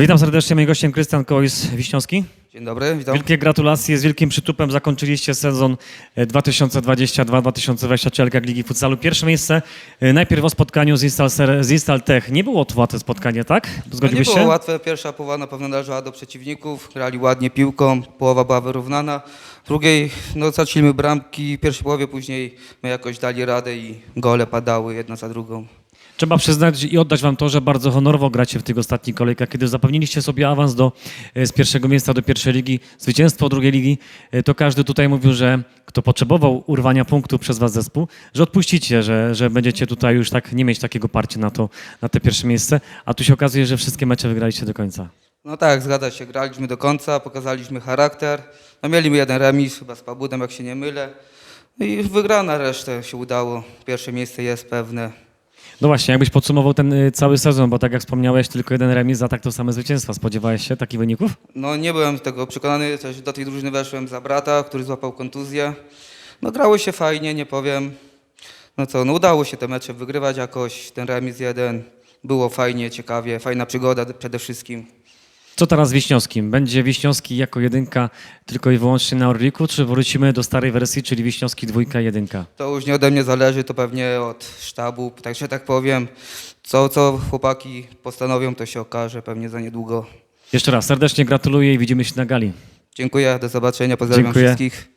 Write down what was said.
Witam serdecznie, moim gościem Krystian Kołys-Wiśniowski. Dzień dobry, witam. Wielkie gratulacje, z wielkim przytupem zakończyliście sezon e, 2022-2023 LKG Ligi Futsalu. Pierwsze miejsce, e, najpierw o spotkaniu z Instal, z Instal Tech. Nie było to łatwe spotkanie, tak? No nie było się? łatwe, pierwsza połowa na pewno należała do przeciwników, grali ładnie piłką, połowa była wyrównana. W drugiej, no zaczęliśmy bramki, w pierwszej połowie później my jakoś dali radę i gole padały jedna za drugą. Trzeba przyznać i oddać wam to, że bardzo honorowo gracie w tych ostatnich kolejkach. Kiedy zapewniliście sobie awans do, e, z pierwszego miejsca do pierwszej ligi, zwycięstwo drugiej ligi, e, to każdy tutaj mówił, że kto potrzebował urwania punktu przez was zespół, że odpuścicie, że, że będziecie tutaj już tak nie mieć takiego parcia na to, na te pierwsze miejsce, a tu się okazuje, że wszystkie mecze wygraliście do końca. No tak, zgadza się, graliśmy do końca, pokazaliśmy charakter. No mieliśmy jeden remis, chyba z Pabudem, jak się nie mylę. I wygrana resztę się udało. Pierwsze miejsce jest pewne. No właśnie, jakbyś podsumował ten y, cały sezon, bo tak jak wspomniałeś, tylko jeden remis, a tak to same zwycięstwa. Spodziewałeś się takich wyników? No nie byłem tego przekonany, też do tej drużyny weszłem za brata, który złapał kontuzję. No grało się fajnie, nie powiem. No co, no udało się te mecze wygrywać jakoś, ten remis jeden. Było fajnie, ciekawie, fajna przygoda przede wszystkim. Co teraz z Wiśniowskim? Będzie Wiśniowski jako jedynka tylko i wyłącznie na Orliku, czy wrócimy do starej wersji, czyli Wiśniowski dwójka, jedynka? To już nie ode mnie zależy, to pewnie od sztabu, także tak powiem. Co, co chłopaki postanowią, to się okaże pewnie za niedługo. Jeszcze raz serdecznie gratuluję i widzimy się na gali. Dziękuję, do zobaczenia, pozdrawiam Dziękuję. wszystkich.